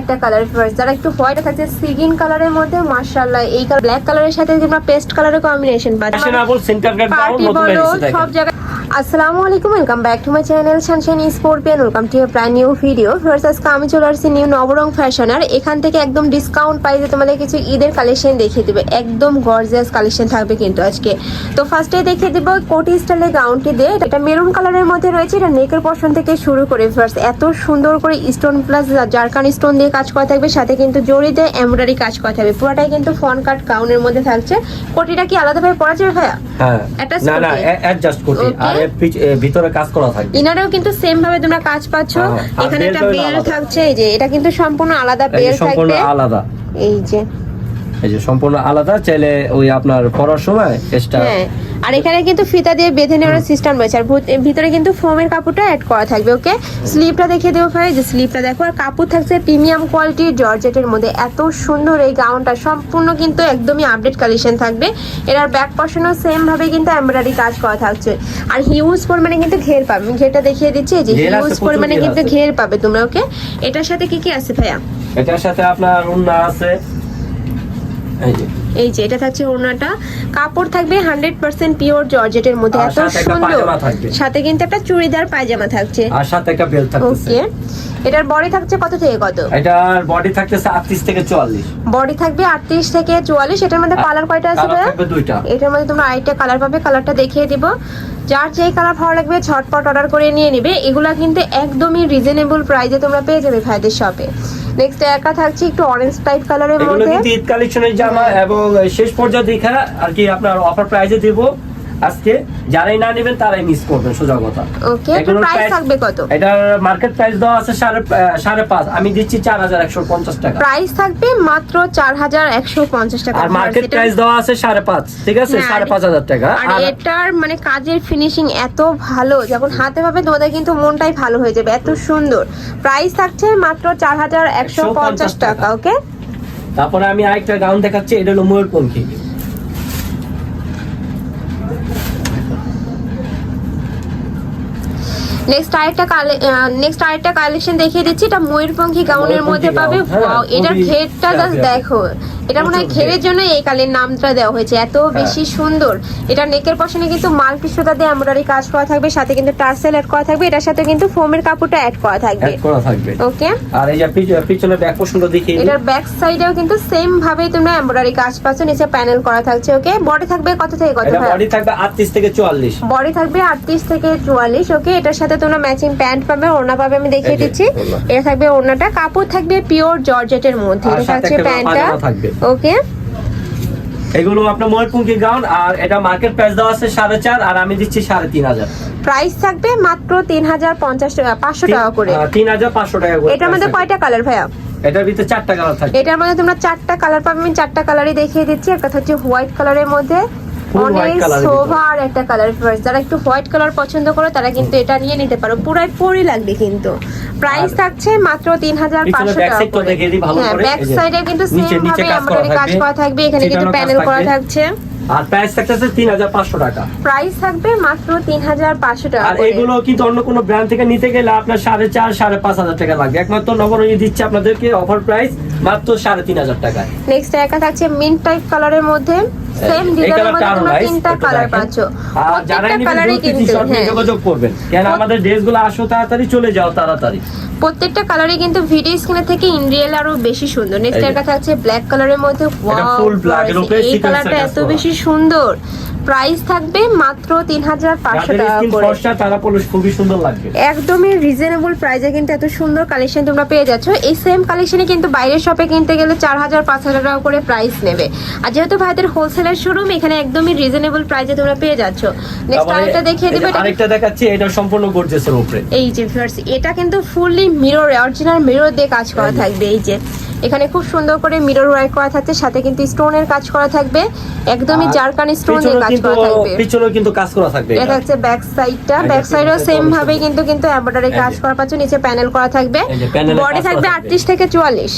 একটা colour first যারা একটু হোয়াইট থাকছে সিগিন কালারের মধ্যে মার্শাল্লাহ এই ব্ল্যাক কালারের সাথে তোমরা পেস্ট কালারের কম্বিনেশন পাচ্ছ। পার্টি বলো সব জায়গায় আসসালামু আলাইকুম welcome back to my channel sunshine sportian welcome to brand new video first আজকে আমি চলে আসছি নিউ নবরং ফ্যাশন আর এখান থেকে একদম ডিসকাউন্ট প্রাইসে তোমাদের কিছু ঈদের কালেকশন দেখিয়ে দিবে। একদম গর্জিয়াস কালেকশন থাকবে কিন্তু আজকে। তো ফার্স্টে দেখিয়ে দিব কোটি স্টাইলের গাউনটি দিয়ে। এটা মেরুন কালারের মধ্যে রয়েছে এটা নেকের পশন থেকে শুরু করে ফার্স্ট এত সুন্দর করে স্টোন প্লাস জারকান স্টোন দিয়ে কাজ করা থাকবে সাথে কিন্তু জড়ি দিয়ে এমব্রয়ডারি কাজ করা থাকবে। পুরোটাই কিন্তু ফন কাট গাউনের মধ্যে থাকছে। কোটিটা কি আলাদাভাবে পরা যাবে ভাইয়া? হ্যাঁ। না না অ্যাডজাস্ট করতে আর এর পিছ- এ, ভিতরে কাজ করা থাকবে। ইনারেও কিন্তু সেম ভাবে তোমরা কাজ পাচ্ছ। হ্যাঁ, এখানে একটা বেল থাকছে এই যে এটা কিন্তু সম্পূর্ণ আলাদা বেল সম্পূর্ণ থাকবে। আলাদা। এই যে এই যে সম্পূর্ণ আলাদা চাইলে ওই আপনার পড়ার সময় এক্সট্রা হ্যাঁ আর এখানে কিন্তু ফিতা দিয়ে বেঁধে নেওয়ার সিস্টেম রয়েছে। আর ভূত- ভিতরে কিন্তু ফোমের কাপড়টা অ্যাড করা থাকবে ওকে স্লিপটা দেখিয়ে দেবো ভাই যে স্লিপটা দেখো আর কাপড় থাকছে প্রিমিয়াম কোয়ালিটির জর্জেটের মধ্যে। এত সুন্দর এই গাউনটা সম্পূর্ণ কিন্তু একদমই আপডেট কালেকশন থাকবে। এটার ব্যাক পশনও সেম ভাবে কিন্তু এমব্রয়ডারি কাজ করা থাকছে। আর হিউজ পরিমাণে কিন্তু ঘের পাবে। আমি ঘেরটা দেখিয়ে দিচ্ছি যে হিউজ পরিমাণে কিন্তু ঘের পাবে তোমরা ওকে এটার সাথে কি কি আছে ভাইয়া? এটার সাথে আপনার উন্না আছে এই যে। এটা থাকছে ওড়নাটা। কাপড় থাকবে হান্ড্রেড পার্সেন্ট পিওর জর্জেটের মধ্যে। এত সুন্দর। সাথে কিন্তু একটা চুড়িদার পায়জামা থাকছে। আর সাথে একটা বেল থাকতেছে। ওকে। এটার বডি থাকছে কত থেকে কত? এটার বডি থাকতেছে 38 থেকে 44 বডি থাকবে আটত্রিশ থেকে চুয়াল্লিশ। এটার মধ্যে কালার কয়টা আছে থাকবে দুইটা। এটার মধ্যে তোমরা আরেকটা কালার পাবে কালারটা দেখিয়ে দিব। যার যেই কালার ভালো লাগবে ঝটপট অর্ডার করে নিয়ে নিবে। এগুলা কিন্তু একদমই রিজনেবল প্রাইসে তোমরা পেয়ে যাবে ভাইদের শপে নেক্সট একা থাকছে একটু অরেঞ্জ টাইপ কালারের মধ্যে। ঈদ কালেকশনের জামা এবং শেষ পর্যায়ে দেখা আর কি আপনার অফার প্রাইসে দেব। আজকে যারাই না নেবেন তারাই মিস করবেন সোজা কথা। ওকে এগুলোর প্রাইস থাকবে কত? এটার মার্কেট প্রাইস দেওয়া আছে সাড়ে আহ, সাড়ে পাঁচ। আমি দিচ্ছি চার হাজার একশো পঞ্চাশ টাকা। প্রাইস থাকবে মাত্র চার হাজার একশো পঞ্চাশ টাকা। আর মার্কেট প্রাইস দেওয়া আছে সাড়ে পাঁচ। ঠিক আছে? হ্যাঁ, সাড়ে আর- পাঁচ হাজার টাকা। আর এটার মানে কাজের ফিনিশিং এত ভালো যখন হাতে পাবে তোমাদের কিন্তু মনটাই ভালো হয়ে যাবে। এত সুন্দর। প্রাইস থাকছে মাত্র চার হাজার একশো পঞ্চাশ টাকা ওকে তারপরে আমি আরেকটা গাউন দেখাচ্ছি এটা হলো ময়ূরপঙ্খী নেক্সট আরেকটা নেক্সট আরেকটা কালেকশন দেখিয়ে দিচ্ছি। এটা ময়ূরপঙ্খী গাউনের মধ্যে পাবে। হ্যাঁ, ওয়াও এটার ঘেরটা জাস্ট দেখো। এটা মনে হয় ঘেরের ঘের। জন্য এই কালের নামটা দেওয়া হয়েছে। এত হ্যাঁ। বেশি সুন্দর। এটা নেকের পশনে কিন্তু মাল্টি সুতা দিয়ে এমব্রয়ডারি কাজ করা থাকবে সাথে কিন্তু টার্সেল অ্যাড করা থাকবে এটার সাথে কিন্তু ফোমের কাপড়টা অ্যাড করা থাকবে। করা থাকবে। ওকে আর এই যে পিছ- পিছনে ব্যাক পোর্শনটা দেখিয়ে দিই। এটার ব্যাক সাইডেও কিন্তু সেম ভাবে তোমরা এমব্রয়ডারি কাজ পাচ্ছ নিচে প্যানেল করা থাকছে ওকে বডি থাকবে কত থেকে কত বডি থাকবে আটত্রিশ থেকে চুয়াল্লিশ। বডি থাকবে আটত্রিশ থেকে চুয়াল্লিশ ওকে এটার সাথে তোমরা ম্যাচিং প্যান্ট পাবে ওড়না পাবে আমি দেখিয়ে দিচ্ছি। এটা থাকবে ওড়নাটা কাপড় থাকবে পিওর জর্জেটের মধ্যে এটা থাকছে প্যান্টটা থাকবে। ওকে এগুলো আপনার ময়ূরপঙ্খী গাউন আর এটা মার্কেট প্রাইস দেওয়া আছে সাড়ে চার আর আমি দিচ্ছি সাড়ে তিন হাজার। প্রাইস থাকবে মাত্র তিন হাজার পঞ্চাশ টাকা পাঁচশো টাকা করে। তিন হাজার পাঁচশো টাকা করে এটার মধ্যে কয়টা কালার ভাইয়া? এটার ভিতরে চারটা কালার থাকে এটার মধ্যে তোমরা চারটা কালার পাবে আমি চারটা কালারই দেখিয়ে দিচ্ছি। একটা হচ্ছে হোয়াইট কালারের মধ্যে অনেক আর একটা কালার যারা একটু হোয়াইট কালার পছন্দ করো তারা কিন্তু এটা নিয়ে নিতে পারো। পুরাই পরি লাগবে কিন্তু। প্রাইস থাকছে মাত্র তিন হাজার পাঁচশো টাকা করে। হ্যাঁ ব্যাক সাইডে কিন্তু সেম ভাবে কাজ করা কাজ থাকবে। করা থাকবে এখানে কিন্তু প্যানেল করা থাকছে। আর প্রাইস থাকতেছে তিন হাজার পাঁচশো টাকা। প্রাইস থাকবে মাত্র তিন হাজার পাঁচশো টাকা আর এগুলো কিন্তু অন্য কোনো ব্র্যান্ড থেকে নিতে গেলে আপনার সাড়ে চার সাড়ে পাঁচ হাজার টাকা লাগবে। একমাত্র নবরণী দিচ্ছে আপনাদেরকে অফার প্রাইস মাত্র সাড়ে তিন হাজার টাকায়। নেক্সট একা থাকছে মিন্ট টাইপ কালারের মধ্যে সেম ডিজাইনের মধ্যে তোমরা তিনটা কালার পাচ্ছ। প্রত্যেকটা কালারই কিন্তু হ্যাঁ। যোগাযোগ করবেন। কেন আমাদের ড্রেসগুলো আসো তাড়াতাড়ি চলে যাও তাড়াতাড়ি। প্রত্যেকটা কালারই কিন্তু ভিডিও স্ক্রিনে থেকে ইন রিয়েল আরও বেশি সুন্দর। নেক্সট একটা থাকছে ব্ল্যাক কালারের মধ্যে। উপরে এই কালারটা এত বেশি সুন্দর। প্রাইস থাকবে মাত্র তিন হাজার পাঁচশো টাকা করে। তারা খুবই সুন্দর লাগবে। একদমই রিজনেবল প্রাইসে কিন্তু এত সুন্দর কালেকশন তোমরা পেয়ে যাচ্ছ। এই সেম কালেকশনে কিন্তু বাইরের শপে কিনতে গেলে চার হাজার পাঁচ হাজার টাকা করে প্রাইস নেবে। আর যেহেতু ভাইদের হোলসেলের শোরুম এখানে একদমই রিজনেবল প্রাইসে তোমরা পেয়ে যাচ্ছ। নেক্সট আরেকটা দেখিয়ে দেবে আরেকটা দেখাচ্ছি এটা সম্পূর্ণ গর্জেসের উপরে। এই যে ভিউয়ার্স এটা কিন্তু ফুললি মিরর অরিজিনাল মিরর দিয়ে কাজ করা থাকবে এই যে। এখানে খুব সুন্দর করে মিরর ওয়ার্ক করা থাকছে সাথে কিন্তু স্টোনের কাজ করা থাকবে। একদমই জারকান স্টোন এর কাজ করা থাকবে। পিছনেও কিন্তু কাজ করা থাকবে এটা। হচ্ছে ব্যাক সাইডটা ব্যাক সাইডও সেম ভাবে কিন্তু কিন্তু এমব্রয়ডারি কাজ করা পাচ্ছে নিচে প্যানেল করা থাকবে। বডি থাকবে থাকবে। আটত্রিশ থেকে চুয়াল্লিশ।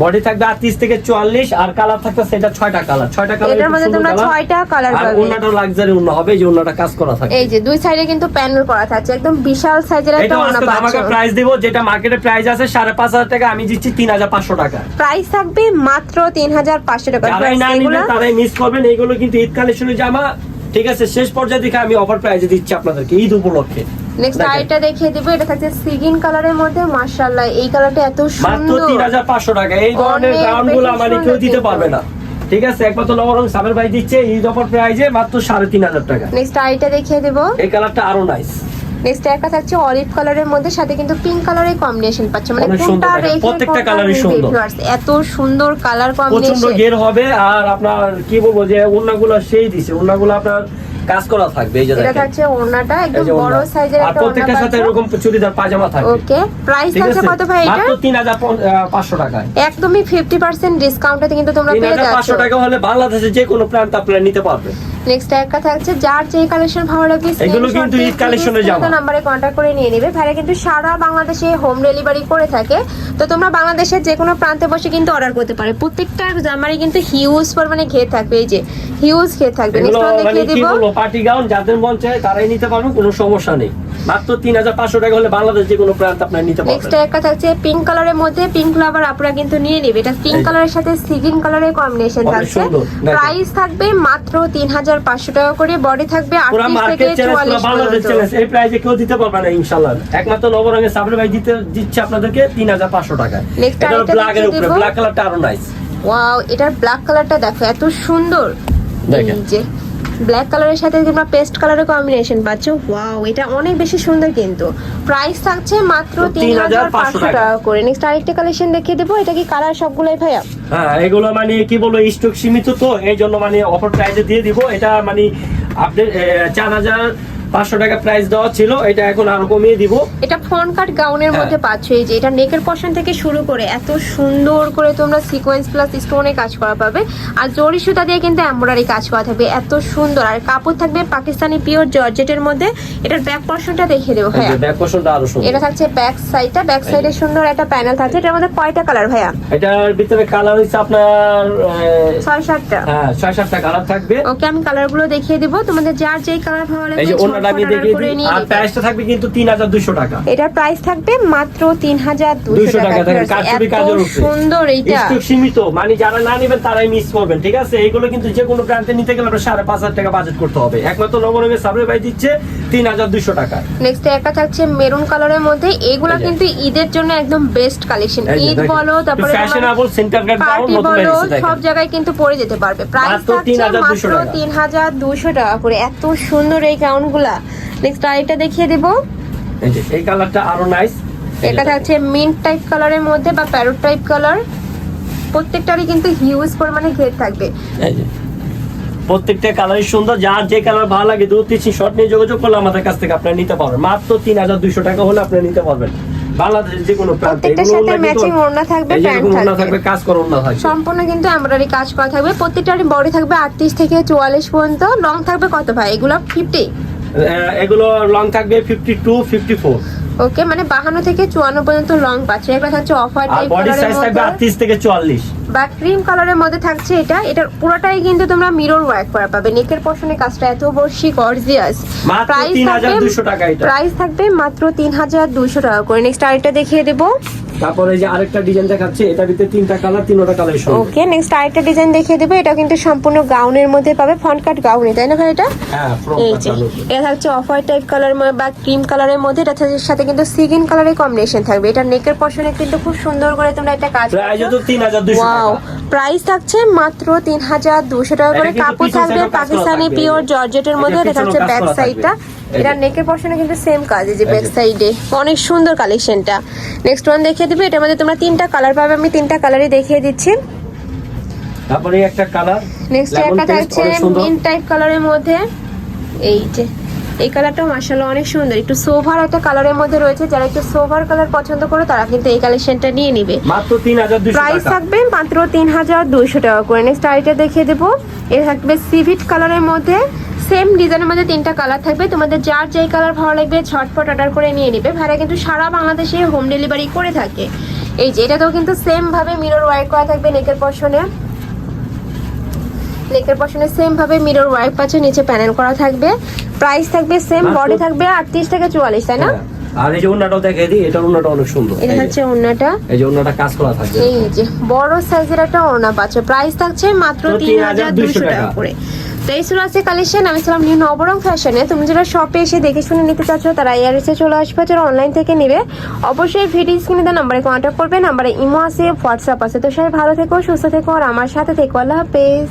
বডি থাকবে আটত্রিশ থেকে চুয়াল্লিশ আর কালার থাকবে সেটা ছয়টা কালার ছয়টা কালার এটার মধ্যে তোমরা ছয়টা কালার আর পাবে। অন্যটা লাক্সারি অন্য হবে যে অন্যটা কাজ করা থাকে এই যে দুই সাইডে কিন্তু প্যানেল করা থাকছে। একদম বিশাল সাইজের একটা এটা আজকে পাচ্ছ। আমাকে প্রাইস দিব যেটা মার্কেটে প্রাইস আছে সাড়ে পাঁচ হাজার টাকা আমি দিচ্ছি তিন হাজার পাঁচশো টাকা। প্রাইস থাকবে মাত্র তিন হাজার পাঁচশো টাকা। যারাই না নিবেন তারাই মিস করবেন। এইগুলো কিন্তু ঈদ কালেকশনের জামা। ঠিক আছে শেষ পর্যায়ে দেখে আমি অফার প্রাইসে দিচ্ছি আপনাদেরকে ঈদ উপলক্ষে। নেক্সট। আরেকটা দেখিয়ে দিব এটা থাকছে সিগিন কালারের মধ্যে মাশাআল্লাহ এই কালারটা এত সুন্দর। হাজার পাঁচশো টাকা। এই ধরনের অনেক দাম মানে কেউ দিতে পারবে না। ঠিক আছে? একমাত্র নবরং সাবের ভাই দিচ্ছে ঈদ অফার প্রাইজে মাত্র সাড়ে তিন হাজার টাকা। নেক্সট আরেকটা দেখিয়ে দেব। এই কালারটা আরও নাইস নেক্সট একটা থাকছে অলিভ কালারের মধ্যে সাথে কিন্তু পিঙ্ক কালারের কম্বিনেশন পাচ্ছে। মানে কোনটা রেখে প্রত্যেকটা নিবে সুন্দর। এত সুন্দর কালার প্রচণ্ড গের হবে আর আপনার কি বলব যে ওড়নাগুলো সেই দিছে। ওড়নাগুলো আপনার কাজ করা থাকবে এই যে এটা থাকছে ওড়নাটা একদম বড় সাইজের একটা প্রত্যেকটার সাথে এরকম চুড়িদার পাজামা থাকবে। ওকে প্রাইস আছে? কত ভাই এটা? মাত্র তিন হাজার পাঁচশো টাকায়। একদমই ফিফটি পার্সেন্ট ডিসকাউন্টে কিন্তু তোমরা পেয়ে যাচ্ছ। 3500 টাকা হলে বাংলাদেশে যে কোনো প্রান্ত আপনারা নিতে পারবেন। নেক্সট একটা থাকছে যার যে কালেকশন ভালো লাগবে এগুলো কিন্তু ঈদ কালেকশনে জামা। নম্বরে কন্ট্যাক্ট করে নিয়ে নেবে। ভাইরা কিন্তু সারা বাংলাদেশে হোম ডেলিভারি করে থাকে। তো তোমরা বাংলাদেশের যে কোনো প্রান্তে বসে কিন্তু অর্ডার করতে পারে। প্রত্যেকটা জামারই কিন্তু হিউজ পরিমাণে ঘের থাকবে। এই যে হিউজ ঘের থাকবে। নেক্সট দেখিয়ে দিব পার্টি গাউন যাদের মন চায় তারাই নিতে পারবে কোনো সমস্যা নেই। মাত্র তিন হাজার পাঁচশো টাকা হলে বাংলাদেশ যে কোনো প্রান্ত আপনারা নিতে নেক্সট পারবেন একটা থাকছে পিঙ্ক কালারের মধ্যে পিঙ্ক লাভার আপনারা কিন্তু নিয়ে নেবে। এটা পিঙ্ক কালারের সাথে সিগিন কালারের কম্বিনেশন থাকছে। প্রাইস থাকবে মাত্র তিন হাজার পাঁচশো টাকা করে। বডি থাকবে আটত্রিশ থেকে মার্কেট চ্যালেঞ্জ পুরো চুয়াল্লিশ পর্যন্ত। এই প্রাইজে কেউ দিতে পারবে না ইনশাল্লাহ একমাত্র নবরঙের সাবরে ভাই দিতে দিচ্ছে আপনাদেরকে তিন হাজার পাঁচশো টাকা এটা আরেকটা উপরে। ব্ল্যাক কালারটা আরও নাইস ওয়াও এটার ব্ল্যাক কালারটা দেখো এত সুন্দর। দেখেন। ব্ল্যাক কালারের সাথে তোমরা পেস্ট কালারের কম্বিনেশন পাচ্ছ। ওয়াও এটা অনেক বেশি সুন্দর কিন্তু। প্রাইস থাকছে মাত্র তিন হাজার পাঁচশো 3,500 টাকা। করে নেক্সট আরেকটা কালেকশন দেখিয়ে দেবো এটা কি কালার সবগুলোই ভাইয়া? হ্যাঁ এগুলো মানে কি বলব স্টক সীমিত তো এই জন্য মানে অফার প্রাইসে দিয়ে দিব। এটা মানে আপডেট চার হাজার পাঁচশো টাকা প্রাইস দেওয়া ছিল এটা এখন আরও কমিয়ে দিব। এটা ফ্রন্ট কাট গাউনের হ্যাঁ। মধ্যে পাচ্ছ এই যে এটা নেকের পশন থেকে শুরু করে এত সুন্দর করে তোমরা সিকোয়েন্স প্লাস স্টোনে কাজ করা পাবে। আর জরি সুতা দিয়ে কিন্তু এমব্রয়ডারি কাজ করা থাকবে এত সুন্দর। আর কাপড় থাকবে পাকিস্তানি পিওর জর্জেটের মধ্যে। এটার ব্যাক পশনটা দেখিয়ে দেবো ভাইয়া। ব্যাক পোর্শনটা আরও সুন্দর। এটা থাকছে ব্যাক সাইডটা ব্যাক সাইডে সুন্দর একটা প্যানেল থাকছে। এটার মধ্যে কয়টা কালার ভাইয়া? এটার ভিতরে কালার হচ্ছে আপনার ছয় সাতটা। হ্যাঁ ছয় সাতটা কালার থাকবে। ওকে আমি কালারগুলো দেখিয়ে দিব। তোমাদের যার যেই কালার ভালো এই লাগবে আমি দেখিয়ে দিই। আর প্রাইসটা থাকবে কিন্তু তিন হাজার দুশো টাকা। এটা প্রাইস থাকবে মাত্র তিন হাজার দুশো টাকা টাকা থাকবে, কারচুপি কাজের উপরে। সুন্দর এইটা। স্টক সীমিত মানে যারা না নেবেন তারাই মিস করবেন ঠিক আছে? এইগুলো কিন্তু যে কোনো প্রান্তে নিতে গেলে আপনার সাড়ে পাঁচ হাজার টাকা বাজেট করতে হবে। একমাত্র নবরঙের সাবরে ভাই দিচ্ছে তিন হাজার দুশো টাকা। নেক্সট একটা থাকছে মেরুন কালারের মধ্যে। এগুলা। কিন্তু ঈদের জন্য একদম বেস্ট কালেকশন ঈদ বলো তারপরে center guard gown পার্টি বলো সব জায়গায় কিন্তু পরে যেতে পারবে। প্রাইস থাকছে 3,200 মাত্র। তিন হাজার দুশো টাকা। করে। এত সুন্দর এই গাউনগুলা নেক্সট আরেকটা দেখিয়ে দিব। এই কালারটা আরও নাইস এটা থাকছে মিন্ট টাইপ কালারের মধ্যে বা প্যারোট টাইপ কালার প্রত্যেকটারই কিন্তু হিউজ পরিমাণে ঘের থাকবে। এই যে। প্রত্যেকটা কালারই সুন্দর যার যে কালার ভালো লাগে দু দিচ্ছি শর্ট নিয়ে যোগাযোগ করলে আমাদের কাছ থেকে আপনারা নিতে পারবেন। মাত্র তিন হাজার দুইশো টাকা হলে আপনি নিতে পারবেন। বাংলাদেশের যে কোনো প্রান্তে সাথে ম্যাচিং ওড়না থাকবে ওড়না থাকবে। কাজ করা ওড়না থাকবে। সম্পূর্ণ কিন্তু এমব্রয়ডারি কাজ করা থাকবে। প্রত্যেকটারই বডি থাকবে আটত্রিশ থেকে চুয়াল্লিশ পর্যন্ত। লং থাকবে কত ভাই? এগুলো ফিফটি আহ, এগুলো লং থাকবে fifty two fifty four okay মানে বাহান্ন থেকে চুয়ান্ন পর্যন্ত লং পাচ্ছে। এবার থাকছে অফ হোয়াইট আর টাইপ বডি সাইজ থাকবে মধ্যে আটত্রিশ থেকে চুয়াল্লিশ। বা ক্রিম কালারের মধ্যে থাকছে এটা। এটার পুরোটাই কিন্তু তোমরা মিরর ওয়ার্ক করা পাবে। নেকের পশনে কাজটা এত বর্ষি গর্জিয়াস মাত্র 3,200 টাকা এটা। প্রাইস থাকবে মাত্র তিন হাজার দুশো টাকা করে। নেক্সট আরেকটা দেখিয়ে দেবো। তারপরে যে আরেকটা ডিজাইন দেখাচ্ছে এটা ভিতরে তিনটা কালার তিনটা কালার সব ওকে নেক্সট আরেকটা ডিজাইন দেখিয়ে দেবো। এটা কিন্তু সম্পূর্ণ গাউনের মধ্যে পাবে ফ্রন্ট কাট গাউনে তাই না ভাই এটা? হ্যাঁ এটা হচ্ছে অফ হোয়াইট টাইপ কালার বা ক্রিম কালারের মধ্যে এটা সাথে কিন্তু সিগিন কালারের কম্বিনেশন থাকবে। এটা নেকের পশনে কিন্তু খুব সুন্দর করে তোমরা এটা কাজ প্রাইস তো তিন হাজার দুশো ওয়াও টাকা। প্রাইস থাকছে মাত্র তিন হাজার দুশো টাকা করে। কাপড় থাকবে পাকিস্তানি। পিওর জর্জেটের মধ্যে এটা থাকছে ব্যাক সাইডটা এটা। নেকের পশনে কিন্তু সেম কাজ এই যে ব্যাক সাইডে অনেক সুন্দর কালেকশনটা নেক্সট ওয়ান দেখিয়ে দিবে এটার মধ্যে তোমরা তিনটা কালার পাবে আমি তিনটা কালারই দেখিয়ে দিচ্ছি। তারপরে একটা কালার নেক্সট একটা থাকছে মিন টাইপ কালারের মধ্যে। এই যে। এই কালারটাও মার্শাল্লাহ অনেক সুন্দর। একটু সোভার একটা কালারের মধ্যে রয়েছে যারা একটু সোভার কালার পছন্দ করে তারা কিন্তু এই কালেকশনটা নিয়ে নিবে। প্রাইস থাকবে মাত্র তিন হাজার দুইশো টাকা করে। নেক্সট আইটা দেখিয়ে দেবো। এটা থাকবে সিভিট কালারের মধ্যে। সেম ডিজাইনের মধ্যে তিনটা কালার থাকবে। তোমাদের যার যেই কালার ভালো লাগবে ঝটপট অর্ডার করে নিয়ে নিবে। ভাড়া কিন্তু সারা বাংলাদেশে হোম ডেলিভারি করে থাকে। এই যে এটাতেও কিন্তু সেম ভাবে মিরর ওয়ার্ক করা থাকবে নেকের পশনে নেকের পশনে সেম ভাবে মিরর ওয়ার্ক পাচ্ছে নিচে প্যানেল করা থাকবে। প্রাইস থাকবে সেম বডি থাকবে আটত্রিশ থেকে চুয়াল্লিশ তাই না? হ্যাঁ। আর এই যে অন্যটাও দেখে দিই এটা অন্যটা অনেক সুন্দর। এটা হচ্ছে ওড়নাটা এই যে অন্যটা কাজ করা থাকবে। এই যে বড় সাইজের একটা ওড়না পাচ্ছ। প্রাইস থাকছে মাত্র তিন হাজার 3,200 দুশো টাকা করে। তো এই ছিল আছে কালেকশন আমি ছিলাম নিউ নবরং ফ্যাশনে তুমি যারা শপে এসে দেখে শুনে নিতে চাচ্ছ তারা এসে চলে আসবে যারা অনলাইন থেকে নেবে। অবশ্যই ভিডিও স্ক্রিনে দেওয়া নাম্বারে কন্ট্যাক্ট করবে। নাম্বারে ইমো আছে হোয়াটসঅ্যাপ আছে। তো সবাই ভালো থেকো সুস্থ থেকো আর আমার সাথে থেকো। আল্লাহ হাফেজ।